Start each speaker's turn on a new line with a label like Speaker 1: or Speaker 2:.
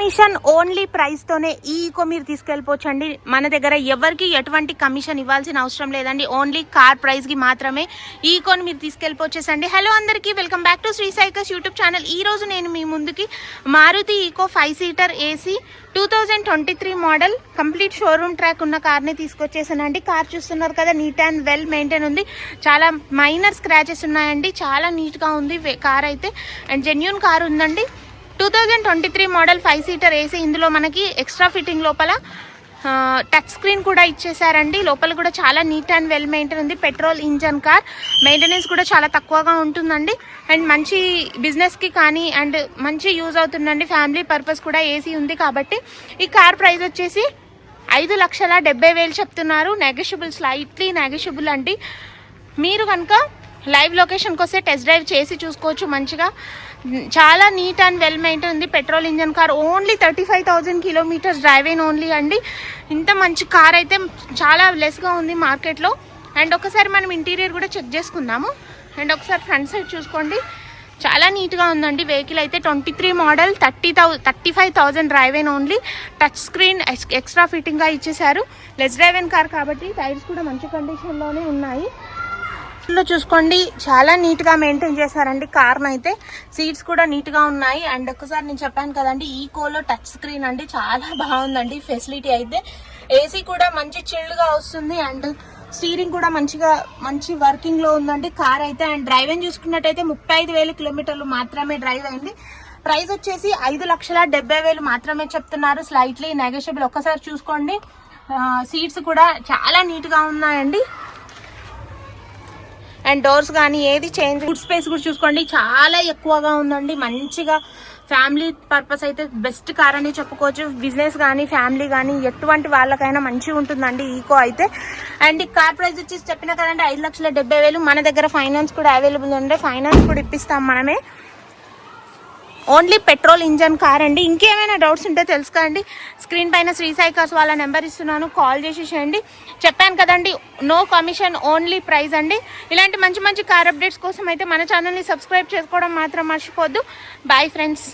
Speaker 1: Commission only ప్రైస్తోనే ఈ eco మీరు తీసుకెళ్ళిపోవచ్చండి. మన దగ్గర ఎవరికి ఎటువంటి కమిషన్ ఇవ్వాల్సిన అవసరం లేదండి. ఓన్లీ కార్ ప్రైస్కి మాత్రమే ఈ ఈకోని మీరు తీసుకెళ్ళిపోవచ్చేసండి. హలో అందరికీ వెల్కమ్ బ్యాక్ టు శ్రీ సైకస్ యూట్యూబ్ ఛానల్ ఈ రోజు నేను మీ ముందుకి Maruti Eeco five seater AC two thousand twenty three model complete showroom track ఉన్న కార్ని తీసుకొచ్చేసానండి. కార్ చూస్తున్నారు కదా నీట్ అండ్ వెల్ మెయింటైన్ ఉంది. చాలా మైనర్ స్క్రాచెస్ ఉన్నాయండి. చాలా నీట్గా ఉంది. కార్ అయితే అండ్ జెన్యున్ కార్ ఉందండి. Two thousand twenty three model five seater AC ఇందులో మనకి ఎక్స్ట్రా ఫిట్టింగ్ లోపల టచ్ స్క్రీన్ కూడా ఇచ్చేసారండి లోపల కూడా చాలా నీట్ అండ్ వెల్ మెయింటైన్ ఉంది. Petrol engine car. మెయింటెనెన్స్ కూడా చాలా తక్కువగా ఉంటుందండి. అండ్ మంచి బిజినెస్కి కానీ అండ్ మంచి యూజ్ అవుతుందండి. ఫ్యామిలీ పర్పస్ కూడా ఏసీ ఉంది కాబట్టి ఈ కార్ ప్రైస్ వచ్చేసి ఐదు లక్షల డెబ్బై వేలు చెప్తున్నారు. నెగషిబుల్ స్లైట్లీ నెగోషియబుల్ అండి. మీరు కనుక లైవ్ లొకేషన్కి వస్తే టెస్ట్ డ్రైవ్ చేసి చూసుకోవచ్చు మంచిగా. చాలా నీట్ అండ్ వెల్ మెయింటైన్ ఉంది. Petrol engine car only thirty five thousand kilometres drive అయిన ఓన్లీ అండి. ఇంత మంచి కార్ అయితే చాలా లెస్గా ఉంది మార్కెట్లో. అండ్ ఒకసారి మనం ఇంటీరియర్ కూడా చెక్ చేసుకుందాము. అండ్ ఒకసారి ఫ్రంట్ సైడ్ చూసుకోండి. చాలా నీట్గా ఉందండి. వెహికల్ అయితే twenty three model thirty thou thirty five thousand drive అయిన ఓన్లీ. టచ్ స్క్రీన్ ఎక్స్ట్రా ఫిట్టింగ్గా ఇచ్చేశారు. లెస్ డ్రైవ్ అయిన కార్ కాబట్టి టైర్స్ కూడా మంచి కండిషన్లోనే ఉన్నాయి. లో చూసుకోండి. చాలా నీట్గా మెయింటైన్ చేశారండి. కార్ అయితే సీట్స్ కూడా నీట్గా ఉన్నాయి. అండ్ ఒకసారి నేను చెప్పాను కదండి ఈకోలో టచ్ స్క్రీన్ అండి. చాలా బాగుందండి ఫెసిలిటీ అయితే. ఏసీ కూడా మంచి చిల్డ్గా వస్తుంది. అండ్ స్టీరింగ్ కూడా మంచిగా మంచి వర్కింగ్లో ఉందండి. కార్ అయితే అండ్ డ్రైవింగ్ చూసుకున్నట్టయితే ముప్పై ఐదు వేల కిలోమీటర్లు మాత్రమే డ్రైవ్ అయింది. ప్రైస్ వచ్చేసి ఐదు లక్షల డెబ్బై వేలు మాత్రమే చెప్తున్నారు. Slightly negotiable. ఒక్కసారి చూసుకోండి. సీట్స్ కూడా చాలా నీట్గా ఉన్నాయండి. అండ్ డోర్స్ కానీ ఏది చేంజ్ ఫుడ్ స్పేస్ కూడా చూసుకోండి. చాలా ఎక్కువగా ఉందండి. మంచిగా ఫ్యామిలీ పర్పస్ అయితే బెస్ట్ కార్ అని చెప్పుకోవచ్చు. బిజినెస్ కానీ ఫ్యామిలీ కానీ ఎటువంటి వాళ్ళకైనా మంచిగా ఉంటుందండి ఈకో అయితే. అండ్ ఈ కార్ ప్రైస్ వచ్చేసి చెప్పిన కదండి ఐదు లక్షల డెబ్బై వేలు. మన దగ్గర ఫైనాన్స్ కూడా అవైలబుల్ ఉండే. ఫైనాన్స్ కూడా ఇప్పిస్తాం మనమే. ఓన్లీ పెట్రోల్ ఇంజన్ కార్ అండి. ఇంకేమైనా డౌట్స్ ఉంటే తెలుసుకోండి. స్క్రీన్ పైన శ్రీసాయి కార్స్ వాళ్ళ నెంబర్ ఇస్తున్నాను. కాల్ చేసి చేయండి. చెప్పాను కదండి నో కమిషన్ ఓన్లీ ప్రైస్ అండి. ఇలాంటి మంచి మంచి కార్ అప్డేట్స్ కోసం అయితే మన ఛానల్ని సబ్స్క్రైబ్ చేసుకోవడం మాత్రం మర్చిపోద్దు. Bye friends.